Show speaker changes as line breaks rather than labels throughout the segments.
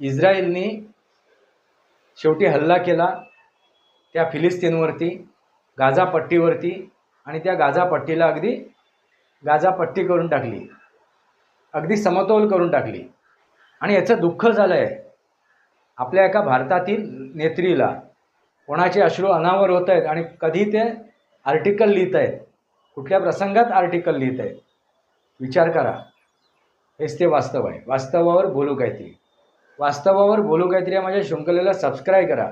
इस्रायलनी शेवटी हल्ला केला त्या फिलिस्तीनवरती गाझा पट्टीवरती आणि त्या गाझा पट्टीला अगदी गाझा पट्टी करून टाकली. अगदी समतोल करून टाकली. आणि याचं दुःख झालं आहे आपल्या एका भारतातील नेत्रीला कोणाचे अश्रू अनावर होत आहेत आणि कधी ते आर्टिकल लिहित आहेत कुठल्या प्रसंगात आर्टिकल लिहित आहेत विचार करा. हेच ते वास्तव आहे. वास्तवावर बोलू काहीतरी वास्तवावर बोलू काहीतरी या माझ्या शृंखलेला सबस्क्राईब करा.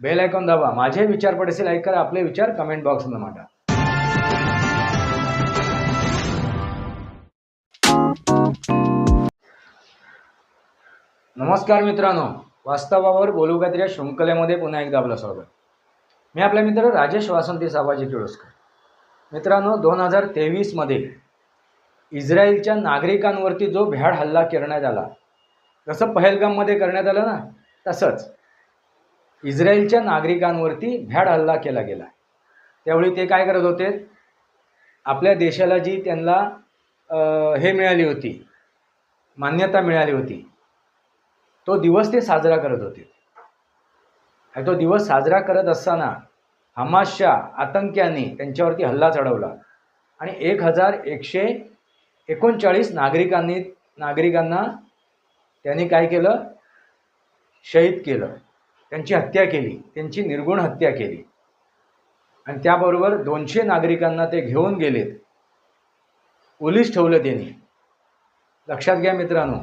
बेल आयकॉन दाबा. माझे विचार पडेल लाईक करा. आपले विचार कमेंट बॉक्समध्ये मांडा. नमस्कार मित्रांनो. वास्तवावर बोलू काहीतरी या शृंखलेमध्ये पुन्हा एकदा आपलं स्वागत. मी आपला मित्र राजेश वासंती साबाजी किळोस्कर. मित्रांनो दोन हजार तेवीसमध्ये इस्रायलच्या नागरिकांवरती जो भ्याड हल्ला करण्यात आला जसं पहलगाममध्ये करण्यात आलं ना तसंच इस्रायलच्या नागरिकांवरती भ्याड हल्ला केला गेला. त्यावेळी ते काय करत होते? आपल्या देशाला जी त्यांना हे मिळाली होती मान्यता मिळाली होती तो दिवस ते साजरा करत होते. आणि तो दिवस साजरा करत असताना हमासच्या आतंक्यांनी त्यांच्यावरती हल्ला चढवला. आणि एक हजार एकशे एकोणचाळीस नागरिकांनी नागरिकांना त्यांनी काय केलं? शहीद केलं. त्यांची हत्या केली. त्यांची निर्गुण हत्या केली. आणि त्याबरोबर दोनशे नागरिकांना ते घेऊन गेलेत. ओलीस ठेवलं त्यांनी. लक्षात घ्या मित्रांनो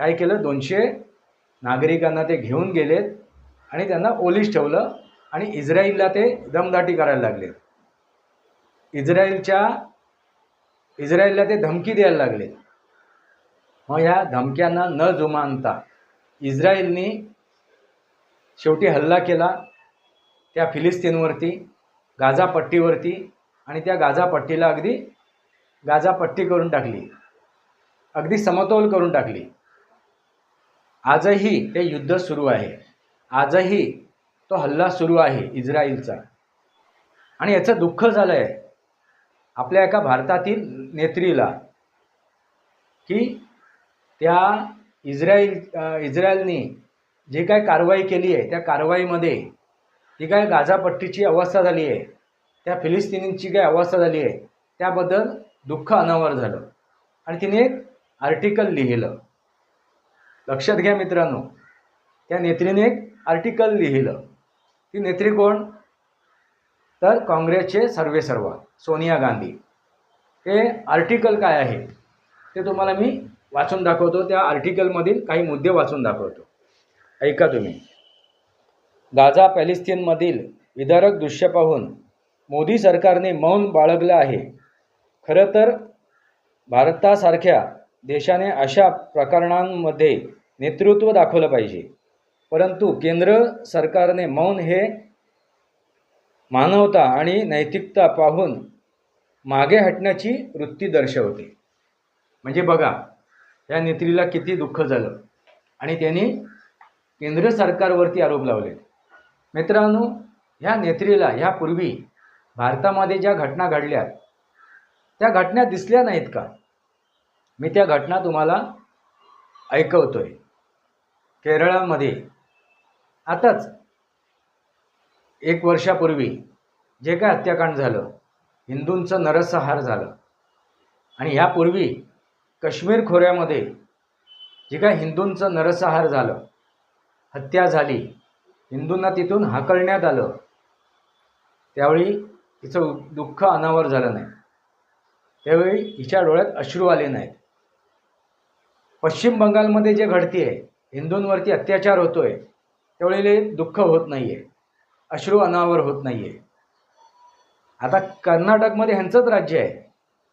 काय केलं? दोनशे नागरिकांना ते घेऊन गेलेत आणि त्यांना ओलीस ठेवलं आणि इस्रायलला ते दमदाटी करायला लागले इस्रायलच्या इस्रायलला ते धमकी द्यायला लागले मग ह्या धमक्यांना न जुमानता इस्रायलनी शेवटी हल्ला केला त्या फिलिस्तीनवरती गाझा पट्टीवरती आणि त्या गाझा पट्टीला अगदी गाजापट्टी करून टाकली. अगदी समतोल करून टाकली. आजही ते युद्ध सुरू आहे. आजही तो हल्ला सुरू आहे इस्रायलचा. आणि याचं दुःख झालं आहे आपल्या एका भारतातील नेत्रीला की त्या इस्रायल अ, जे काय कारवाई केली आहे त्या कारवाईमध्ये जी काय गाझापट्टीची अवस्था झाली आहे त्या फिलिस्तिनींची काय अवस्था झाली आहे त्याबद्दल दुःख अनावर झालं. आणि तिने एक आर्टिकल लिहिलं. लक्षात घ्या मित्रांनो त्या नेत्रीने एक आर्टिकल लिहिलं. ती नेत्री कोण? तर काँग्रेसचे सर्वेसर्वा सोनिया गांधी. हे आर्टिकल काय आहे ते तुम्हाला मी वाचून दाखवतो. त्या आर्टिकलमधील काही मुद्दे वाचून दाखवतो. ऐका तुम्ही. गाझा पॅलेस्तीनमधील विदारक दृश्य पाहून मोदी सरकारने मौन बाळगलं आहे. खरं तर भारतासारख्या देशाने अशा प्रकरणांमध्ये नेतृत्व दाखवलं पाहिजे. परंतु केंद्र सरकारने मौन हे मानवता आणि नैतिकता पाहून मागे हटण्याची वृत्ती दर्शवते. म्हणजे बघा या नेत्रीला किती दुःख झालं. आणि त्यांनी केंद्र सरकारवरती आरोप लावले. मित्रांनो ह्या नेत्रीला ह्यापूर्वी भारतामध्ये ज्या घटना घडल्या त्या घटना दिसल्या नाहीत का? मी त्या घटना तुम्हाला ऐकवतो आहे केरळामध्ये आताच एक वर्षापूर्वी जे काय हत्याकांड झालं हिंदूंचं नरसंहार झालं. आणि ह्यापूर्वी काश्मीर खोऱ्यामध्ये जे काय हिंदूंचं नरसंहार झालं हत्या झाली हिंदूंना तिथून हाकलण्यात आलं त्यावेळी तिचं दुःख अनावर झालं नाही. त्यावेळी हिच्या डोळ्यात अश्रू आले नाहीत. पश्चिम बंगालमध्ये जे घडते हिंदूंवरती अत्याचार होतोय त्यावेळेले दुःख होत नाही आहे अश्रू अनावर होत नाही आहे आता कर्नाटकमध्ये ह्यांचंच राज्य आहे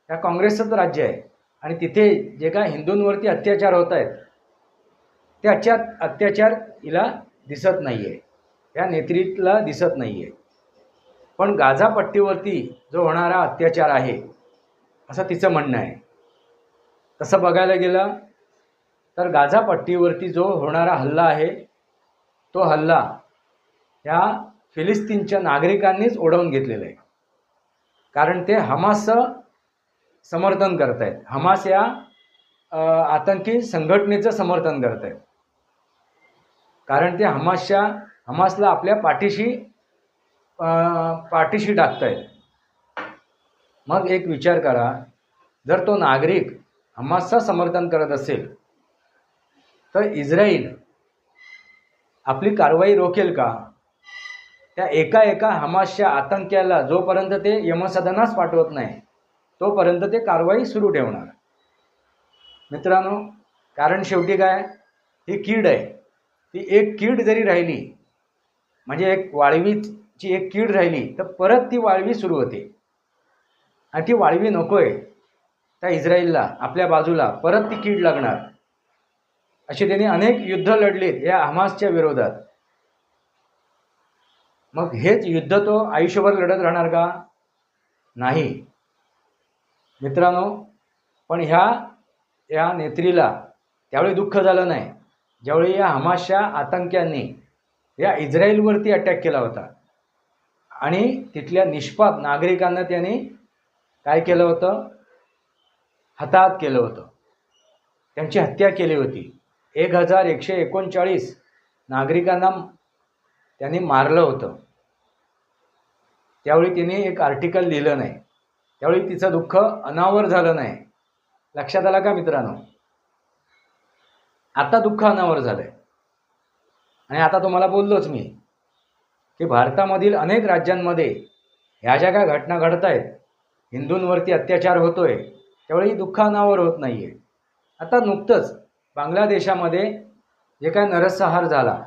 या काँग्रेसचंच राज्य आहे. आणि तिथे जे काय हिंदूंवरती अत्याचार होत आहेत त्याच्यात अत्याचार हिला दिसत नाही आहे या नेत्रीला दिसत नाही आहे पण गाझापट्टीवरती जो होणारा अत्याचार आहे असं तिचं म्हणणं आहे. तसं बघायला गेलं तर गाझापट्टीवरती जो होणारा हल्ला आहे तो हल्ला ह्या फिलिस्तीनच्या नागरिकांनीच ओढवून घेतलेला आहे. कारण ते हमासचं समर्थन करत आहेत हमास या आतंकी संघटनेचं समर्थन करत आहेत कारण ते हमासच्या हमासला आपल्या पाठीशी पाठीशी टाकतायत. मग एक विचार करा जर तो नागरिक हमासचं समर्थन करत असेल तर इस्रायल आपली कारवाई रोखेल का? त्या एका एका हमासच्या आतंक्याला जोपर्यंत ते यमसदनास पाठवत नाही तोपर्यंत ते कारवाई सुरू ठेवणार. मित्रांनो कारण शेवटी काय? ही कीड आहे. ती एक कीड जरी राहिली म्हणजे एक वाळवीची एक कीड राहिली तर परत ती वाळवी सुरू होते. आणि ती वाळवी नको आहे त्या इस्रायलला आपल्या बाजूला परत ती कीड लागणार. अशी त्यांनी अनेक युद्ध लढलीत या हमासच्या विरोधात. मग हेच युद्ध तो आयुष्यभर लढत राहणार का? नाही. मित्रांनो पण ह्या या नेत्रीला त्यावेळी दुःख झालं नाही. ज्यावेळी या हमाशा आतंक्यांनी या इस्रायलवरती अटॅक केला होता. आणि तिथल्या निष्पाप नागरिकांना त्यांनी काय केलं होतं? हताहत केलं होतं. त्यांची हत्या केली होती. एक हजार एकशे एकोणचाळीस नागरिकांना त्यांनी मारलं होतं. त्यावेळी त्यांनी एक आर्टिकल लिहिलं नाही. त्यावेळी तिचं दुःख अनावर झालं नाही. लक्षात आला का मित्रांनो? आता दुःख अनावर झालं आहे आणि आता तुम्हाला बोललोच मी की भारतामधील अनेक राज्यांमध्ये ह्या ज्या काय घटना घडत आहेत हिंदूंवरती अत्याचार होतोय त्यावेळी दुःख अनावर होत नाही आहे आता नुकतंच बांगलादेशामध्ये जे काय नरसंहार झाला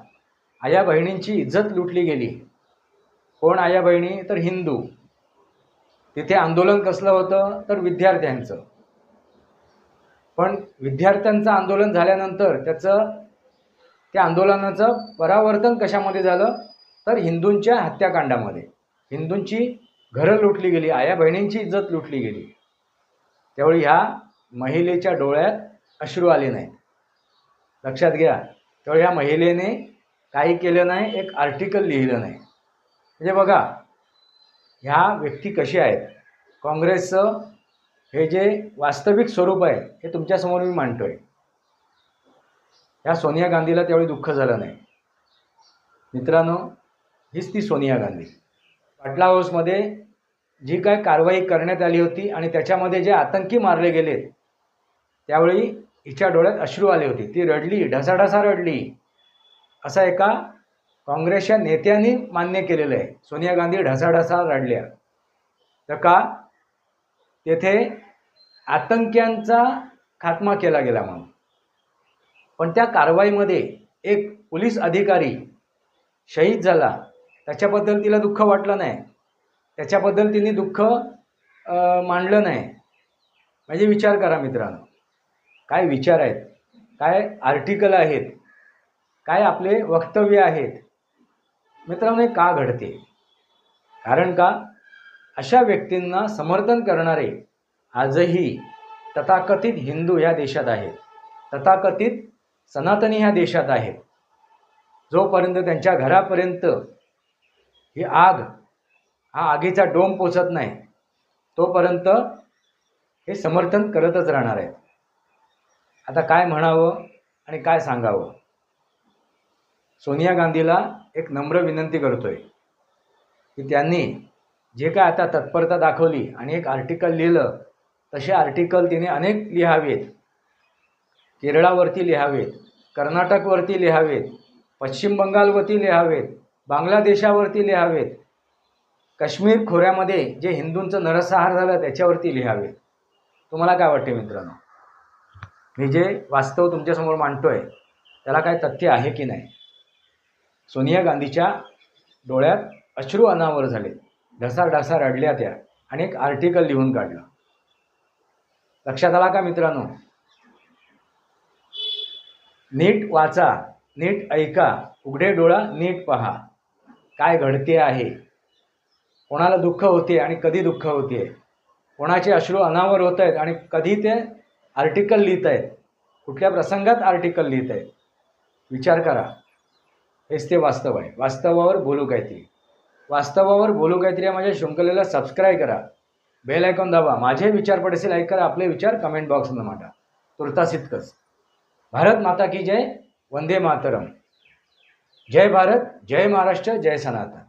आया बहिणींची इज्जत लुटली गेली. कोण आया बहिणी? तर हिंदू. तिथे आंदोलन कसलं होतं? तर विद्यार्थ्यांचं. पण विद्यार्थ्यांचं आंदोलन झाल्यानंतर त्याचं त्या आंदोलनाचं परावर्तन कशामध्ये झालं? तर हिंदूंच्या हत्याकांडामध्ये. हिंदूंची घरं लुटली गेली आया बहिणींची इज्जत लुटली गेली. त्यावेळी ह्या महिलेच्या डोळ्यात अश्रू आले नाहीत. लक्षात घ्या त्यावेळी ह्या महिलेने काही केलं नाही एक आर्टिकल लिहिलं नाही. म्हणजे बघा ह्या व्यक्ती कशा आहेत? काँग्रेसचं हे जे वास्तविक स्वरूप आहे हे तुमच्यासमोर मी मांडतो आहे ह्या सोनिया गांधीला त्यावेळी दुःख झालं नाही. मित्रांनो हीच ती सोनिया गांधी. पाटला हाऊसमध्ये जी काय कारवाई करण्यात आली होती आणि त्याच्यामध्ये जे आतंकी मारले गेलेत त्यावेळी हिच्या डोळ्यात अश्रू आले होते. ती रडली ढसाढसा रडली. असा एका काँग्रेसच्या नेत्यांनी मान्य केलेलं आहे. सोनिया गांधी ढसाढसा रडल्या. तर का? तेथे आतंक्यांचा खात्मा केला गेला म्हणून. पण त्या कारवाईमध्ये एक पोलीस अधिकारी शहीद झाला. त्याच्याबद्दल तिला दुःख वाटलं नाही. त्याच्याबद्दल तिने दुःख मांडलं नाही. म्हणजे विचार करा मित्रांनो. काय विचार आहेत? काय आर्टिकल आहेत? काय आपले वक्तव्य आहेत? मित्रांनो हे का घडते? कारण का? अशा व्यक्तींना समर्थन करणारे आजही तथाकथित हिंदू ह्या देशात आहेत. तथाकथित सनातनी ह्या देशात आहेत. जोपर्यंत त्यांच्या घरापर्यंत ही आग हा आगीचा डोम पोचत नाही तोपर्यंत हे समर्थन करतच राहणार आहेत. आता काय म्हणावं आणि काय सांगावं? सोनिया गांधीला एक नम्र विनंती करतोय की त्यांनी जे काय आता तत्परता दाखवली आणि एक आर्टिकल लिहिलं तसे आर्टिकल तिने अनेक लिहावेत. केरळावरती लिहावेत कर्नाटकवरती लिहावेत पश्चिम बंगालवरती लिहावेत बांगलादेशावरती लिहावेत काश्मीर खोऱ्यामध्ये जे हिंदूंचं नरसंहार झालं त्याच्यावरती लिहावेत. तुम्हाला काय वाटते मित्रांनो? मी जे वास्तव तुमच्यासमोर मांडतोय त्याला काय तथ्य आहे की नाही? सोनिया गांधीच्या डोळ्यात अश्रू अनावर झाले. ढसाढसा रडल्या त्या आणि एक आर्टिकल लिहून काढलं. लक्षात आला का मित्रांनो? नीट वाचा नीट ऐका उघडे डोळा नीट पहा. काय घडते आहे? कोणाला दुःख होते आणि कधी दुःख होते? कोणाचे अश्रू अनावर होत आहेत आणि कधी ते आर्टिकल लिहित आहेत? कुठल्या प्रसंगात आर्टिकल लिहित आहेत? विचार करा. हेच ते वास्तव आहे. वास्तवावर बोलू काहीतरी. वास्तवावर बोलू काहीतरी या माझ्या शृंखलेला सबस्क्राईब करा. बेल आयकॉन दाबा. माझे विचार पडेसे लाईक करा. आपले विचार कमेंट बॉक्समध्ये मांडा. तुर्तास इतकंच भारत माता की जय. वंदे मातरम. जय भारत. जय महाराष्ट्र. जय सनातन.